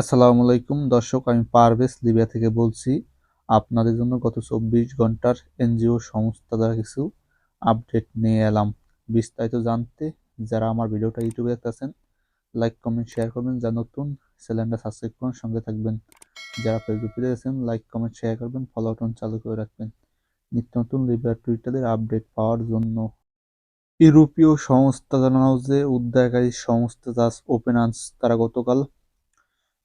আসসালামু আলাইকুম। দর্শক, আমি পারভেজ লিবিয়া থেকে বলছি, আপনাদের জন্য গত চব্বিশ ঘণ্টার এনজিও সংস্থা দ্বারা কিছু আপডেট নিয়ে এলাম। বিস্তারিত জানতে যারা আমার ভিডিওটা ইউটিউবে দেখতেছেন, লাইক, কমেন্ট, শেয়ার করবেন। যা নতুন, চ্যানেলটা সাবস্ক্রাইব করুন, সঙ্গে থাকবেন। যারা ফেসবুকে দেখেছেন, লাইক, কমেন্ট, শেয়ার করবেন ফলো বাটন চালু করে রাখবেন। নিত্য নতুন লিবিয়ার টুইটারের আপডেট পাওয়ার জন্য। ইউরোপীয় সংস্থা জানানো যে উদ্ধারকারী সংস্থা জাস ওপেনান্স তারা গতকাল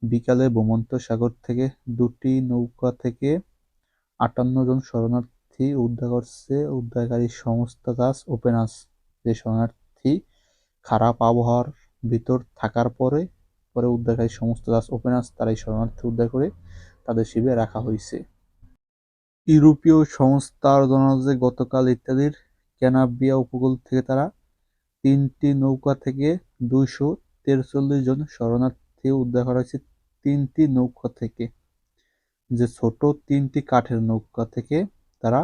বিকালে ভূমধ্যসাগর থেকে দুটি নৌকা থেকে আটান্ন জন শরণার্থী উদ্ধার করছে। উদ্ধারকারী সংস্থা দাস ওপেনাস যে শরণার্থী খারাপ আবহাওয়ার ভিতর থাকার পরে পরে উদ্ধারকারী সংস্থা দাস ওপেনাস তারা এই শরণার্থী উদ্ধার করে তাদের শিবিরে রাখা হয়েছে। ইউরোপীয় সংস্থার জানানো যে গতকাল ইত্যাদির ক্যানাবিয়া উপকূল থেকে তারা তিনটি নৌকা থেকে দুইশো তেরচল্লিশ জন শরণার্থী উদ্ধার করা হয়েছে। তিনটি নৌকা থেকে, যে ছোট তিনটি কাঠের নৌকা থেকে তারা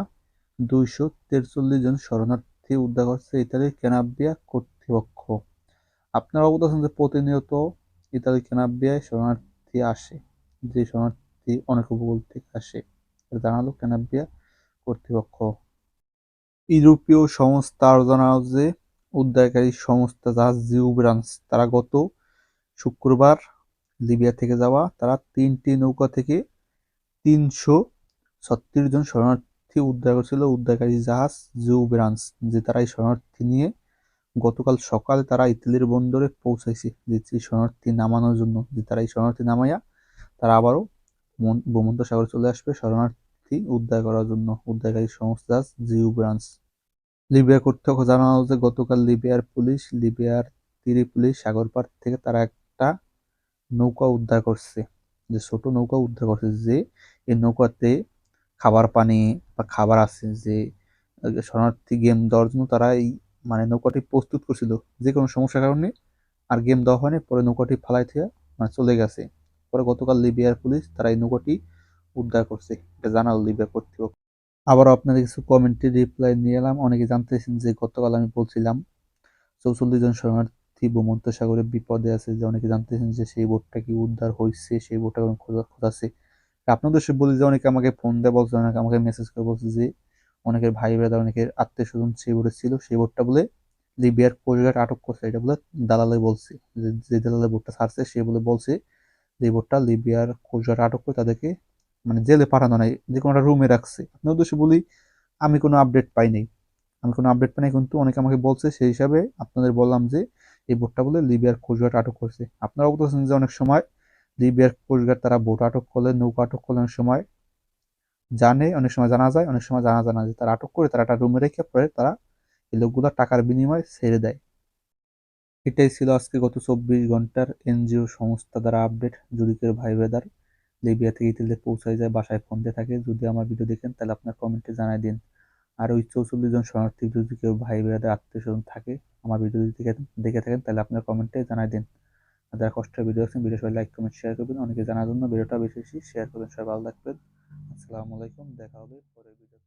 দুইশো তেরচল্লিশ জন শরণার্থী উদ্ধার করছে ইতালির ক্যানাবিয়া কর্তৃপক্ষ। আপনারা অবগত আছেন যে প্রতিনিয়ত ইতালির ক্যানাবিয়ায় শরণার্থী আসে, যে শরণার্থী অনেক উপকূল থেকে আসে। জানালো ক্যানাবিয়া কর্তৃপক্ষ। ইউরোপীয় সংস্থা আরও জানালো যে উদ্ধারকারী সংস্থা জাহাজ জিউ ব্রাঞ্চ তারা গত শুক্রবার লিবিয়া থেকে যাওয়া, তারা তিনটি নৌকা থেকে তিনশো ছত্রিশ জন শরণার্থী উদ্ধার করেছিল। উদ্ধারকারী জাহাজ জিউ ব্রাঞ্চ যে তারা এই শরণার্থী নিয়ে গতকাল সকালে তারা ইতালির বন্দরে পৌঁছাইছে, যে শরণার্থী নামানোর জন্য। যে তারা এই শরণার্থী নামাইয়া তারা আবারও ভূমধ্যসাগরে চলে আসবে শরণার্থী উদ্ধার করার জন্য। উদ্ধারকারী সংস্থা জিউ ব্রাঞ্চ লিবিয়া কর্তৃপক্ষ জানানো যে গতকাল লিবিয়ার পুলিশ, লিবিয়ার তীরে পুলিশ সাগরপাড় থেকে তারা একটা নৌকা উদ্ধার করছে, যে ছোট নৌকা উদ্ধার করছে, যে এই নৌকাতে খাবার পানি বা খাবার আছে, যে শরণার্থী গেম দেওয়ার জন্য তারা এই মানে নৌকাটি প্রস্তুত করছিল। যে কোনো সমস্যার কারণে আর গেম দেওয়া হয়নি, পরে নৌকাটি ফালাই থেকে মানে চলে গেছে। পরে গতকাল লিবিয়ার পুলিশ তারা এই নৌকাটি উদ্ধার করছে। এটা জানাল লিবিয়া কর্তৃপক্ষ। আবারও আপনাদের কিছু কমেন্টে রিপ্লাই নিয়ে এলাম। অনেকে জানতেছেন যে গতকাল আমি বলছিলাম, চৌচল্লিশ জন শরণার্থী ভূমধ্যসাগরে বিপদে আছে, যে অনেকে জানতেছেন যে সেই বোটটা কি উদ্ধার হয়েছে সেই বোটটা খোঁজা খোঁজাছে আপনাদের সে বলি যে অনেকে আমাকে ফোন দেয় বলছে, অনেকে আমাকে মেসেজ করে বলছে যে অনেকের ভাই ব্রাদার অনেকের আত্মীয় স্বজন সেই বোটে ছিল, সেই বোটটা বলে লিবিয়ার কোস্টগার্ড আটক করছে। এটা বলে দালালে বলছে, যে দালালে বোটটা ছাড়ছে, সে বলে বলছে যে বোটটা লিবিয়ার কোস্টগার্ড আটক করে তাদেরকে মানে জেলে পাঠানো নাই, যে কোনো একটা রুমে রাখছে। আপনার উদ্দেশ্যে বলি, আমি কোনো আপডেট পাইনি। আমি কোনো আপডেট পাইনি, কিন্তু অনেকে আমাকে বলছে, সেই হিসাবে আপনাদের বললাম যে এই বোটটা বলে লিবিয়ার কোস্টগার্ড আটক করছে। আপনারা বলতেছেন যে অনেক সময় লিবিয়ার কোস্টগার্ড তারা বোট আটক করলে, নৌকা আটক করলে অনেক সময় জানে, অনেক সময় জানা যায়, অনেক সময় জানা জানা যায় তারা আটক করে তারা একটা রুমে রেখে পরে তারা এই লোকগুলো টাকার বিনিময়ে ছেড়ে দেয়। এটাই ছিল আজকে গত চব্বিশ ঘণ্টার এনজিও সংস্থা দ্বারা আপডেট। যদি কেউ ভাই ব্রাদার লিবিয়া থেকে ইতালিতে পৌঁছায় যায়, বাসায় ফোন দিয়ে থাকে, যদি আমার ভিডিও দেখেন, তাহলে আপনার কমেন্টে জানাই দিন। আর ওই চৌচল্লিশ জন শরণার্থী যদি কেউ ভাই ব্রাদার আত্মীয় স্বজন থাকে, আমার ভিডিও যদি দেখে থাকেন, তাহলে আপনার কমেন্টে জানাই দিন। যারা কষ্টের ভিডিও আছেন ভিডিও সবাই লাইক কমেন্ট শেয়ার করবেন। অনেকে জানার জন্য ভিডিওটা বেশি বেশি শেয়ার করবেন। সবাই ভালো থাকবেন। আসসালামু আলাইকুম। দেখা হবে পরের ভিডিও